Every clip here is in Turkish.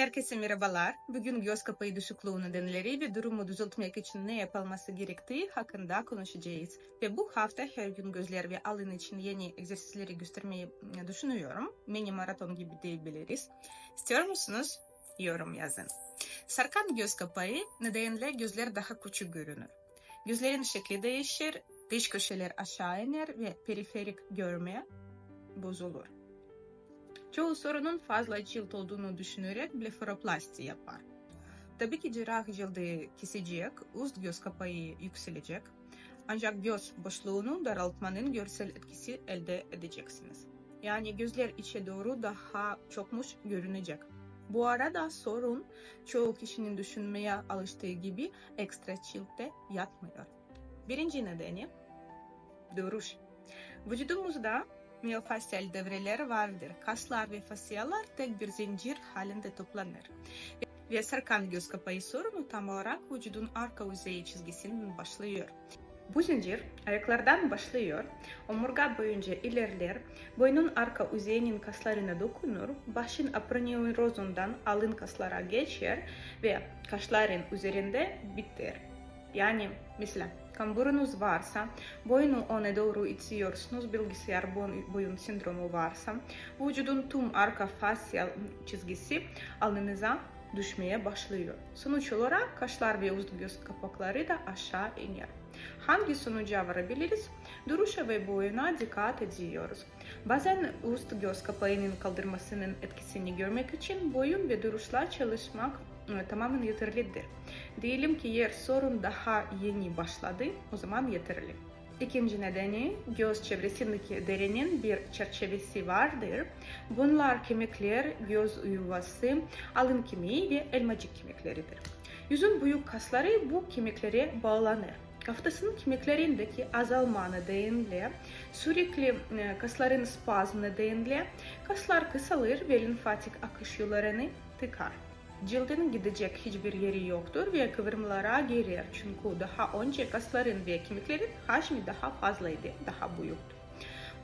Herkese merhabalar. Bugün göz kapağı düşüklüğü nedenleri ve durumu düzeltmek için ne yapılması gerektiği hakkında konuşacağız. Ve bu hafta her gün gözler ve alın için yeni egzersizleri göstermeyi düşünüyorum. Mini maraton gibi diyebiliriz. İstiyor musunuz? Yorum yazın. Sarkan göz kapağı nedeniyle gözler daha küçük görünür. Gözlerin şekli değişir, dış köşeler aşağı iner ve periferik görme bozulur. Çoğu sorunun fazla cilt olduğunu düşünerek blefaroplasti yapar. Tabii ki cerrah cildi kesecek, üst göz kapağı yükselecek. Ancak göz boşluğunu daraltmanın görsel etkisi elde edeceksiniz. Yani gözler içe doğru daha çokmuş görünecek. Bu arada sorun çoğu kişinin düşünmeye alıştığı gibi ekstra ciltte yatmıyor. Birinci nedeni duruş. Vücudumuzda miyofasyal devreler vardır. Kaslar ve fasyalar tek bir zincir halinde toplanır. Ve sarkan göz kapağı sorunu tam olarak vücudun arka yüzeyi çizgisinden başlıyor. Bu zincir ayaklardan başlıyor, omurga boyunca ilerler, boynun arka yüzeyinin kaslarına dokunur, başın aponeurosundan alın kaslara geçer ve kaşların üzerinde biter. Yani mesela kamburunuz varsa, boynu öne doğru itiyorsunuz, bilgisayar boyun sendromu varsa, vücudun tüm arka fasyal çizgisi alnınıza düşmeye başlıyor. Sonuç olarak kaşlar ve üst göz kapakları da aşağı iner. Hangi sonuca varabiliriz? Duruşa ve boyuna dikkat ediyoruz. Bazen üst göz kapağının kaldırmasının etkisini görmek için boyun ve duruşla çalışmak tamamen yeterlidir. Diyelim ki yer sorun daha yeni başladı, o zaman yeterli. İkinci nedeni göz çevresindeki derinin bir çerçevesi vardır. Bunlar kemikler, göz yuvası, alın kemiği ve elmacık kemikleridir. Yüzün büyük kasları bu kemiklere bağlanır. Kafatasının kemiklerindeki azalma nedeniyle sürekli kasların spazm nedeniyle kaslar kısalır ve lenfatik akış yollarını tıkar. Cildin gidecek hiçbir yeri yoktur ve kıvrımlara girer çünkü daha önce kasların ve kemiklerin hacmi daha fazlaydı, daha büyüktü.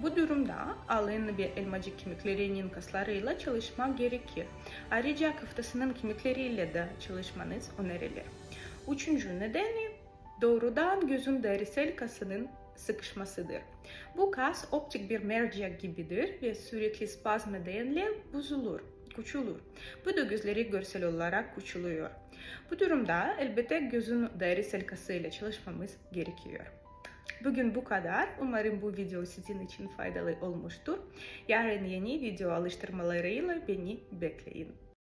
Bu durumda alın ve elmacık kemiklerinin kaslarıyla çalışmak gerekir. Ayrıca kafatasının kemikleriyle de çalışmanız önerilir. Üçüncü nedeni doğrudan gözün derisel kasının sıkışmasıdır. Bu kas optik bir mercek gibidir ve sürekli spazm nedeniyle bozulur küçülür. Bu da gözleri görsel olarak küçülüyor. Bu durumda elbette gözün derisel kasıyla çalışmamız gerekiyor. Bugün bu kadar. Umarım bu video sizin için faydalı olmuştur. Yarın yeni video alıştırmalarıyla beni bekleyin.